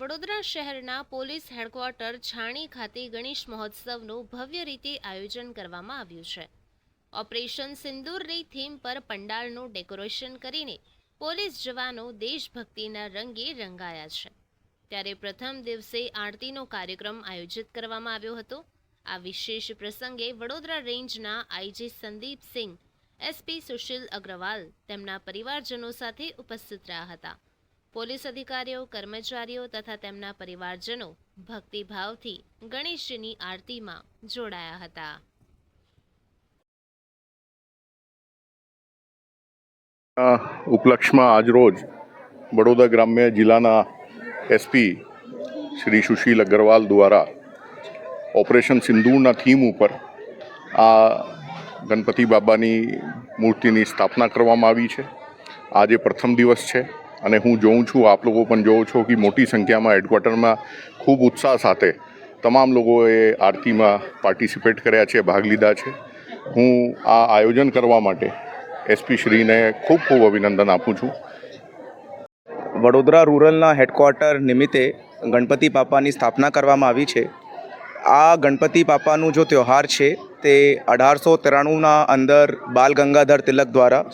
વડોદરા શહેરના police headquarter છાણી ખાતે ગણેશ મહોત્સવનું ભવ્ય રીતે આયોજન કરવામાં આવ્યું છે. ઓપરેશન સિંદૂરની થીમ પર પંડાલનું ડેકોરેશન કરીને પોલીસ જવાનો દેશભક્તિના રંગે રંગાયા છે. ત્યારે પ્રથમ દિવસે આરતીનો કાર્યક્રમ આયોજિત કરવામાં આવ્યો હતો. આ વિશેષ પ્રસંગે વડોદરા રેન્જના આઈજી સંદીપ સિંહ, એસપી સુશીલ અગ્રવાલ તેમના પરિવારજનો સાથે ઉપસ્થિત રહ્યા હતા. પોલીસ અધિકારીઓ, કર્મચારીઓ તથા તેમના પરિવારજનો ભક્તિભાવથી ગણેશજીની આરતીમાં જોડાયા હતા. ઉપલક્ષમાં આજરોજ વડોદરા ગ્રામ્ય જિલ્લાના એસપી શ્રી સુશીલ અગ્રવાલ દ્વારા ઓપરેશન સિંદૂરના થીમ ઉપર આ ગણપતિ બાબાની મૂર્તિની સ્થાપના કરવામાં આવી છે. આજે પ્રથમ દિવસ છે. અને હું જોઉં છું, આપ લોકો પણ જોઉં છો કે મોટી સંખ્યામાં હેડક્વાર્ટરમાં ખૂબ ઉત્સાહ સાથે તમામ લોકોએ આરતીમાં પાર્ટિસિપેટ કર્યા છે, ભાગ લીધા છે. હું આ આયોજન કરવા માટે એસપી શ્રીને ખૂબ ખૂબ અભિનંદન આપું છું. વડોદરા રૂરલના હેડક્વાર્ટર નિમિત્તે ગણપતિ બાપાની સ્થાપના કરવામાં આવી છે. આ ગણપતિ બાપાનું જો તહેવાર છે, તે અઢારસો ત્રાણુંના અંદર બાલ ગંગાધર તિલક દ્વારા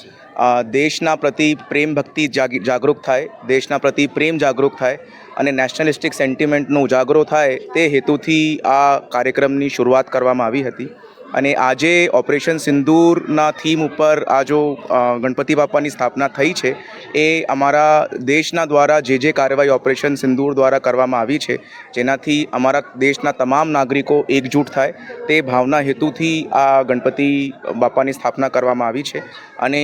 દેશના પ્રતિ પ્રેમ ભક્તિ જાગૃત થાય, દેશના પ્રતિ પ્રેમ જાગૃત થાય અને નેશનલિસ્ટિક સેન્ટિમેન્ટનો ઉજાગરો થાય તે હેતુથી આ કાર્યક્રમની શરૂઆત કરવામાં આવી હતી. અને આજે ઓપરેશન સિંદૂરના થીમ ઉપર આ જો ગણપતિ બાપાની સ્થાપના થઈ છે, એ અમારા દેશના દ્વારા જે જે કાર્યવાહી ઓપરેશન સિંદૂર દ્વારા કરવામાં આવી છે, જેનાથી અમારા દેશના તમામ નાગરિકો એકજૂટ થાય, તે ભાવના હેતુથી આ ગણપતિ બાપાની સ્થાપના કરવામાં આવી છે. અને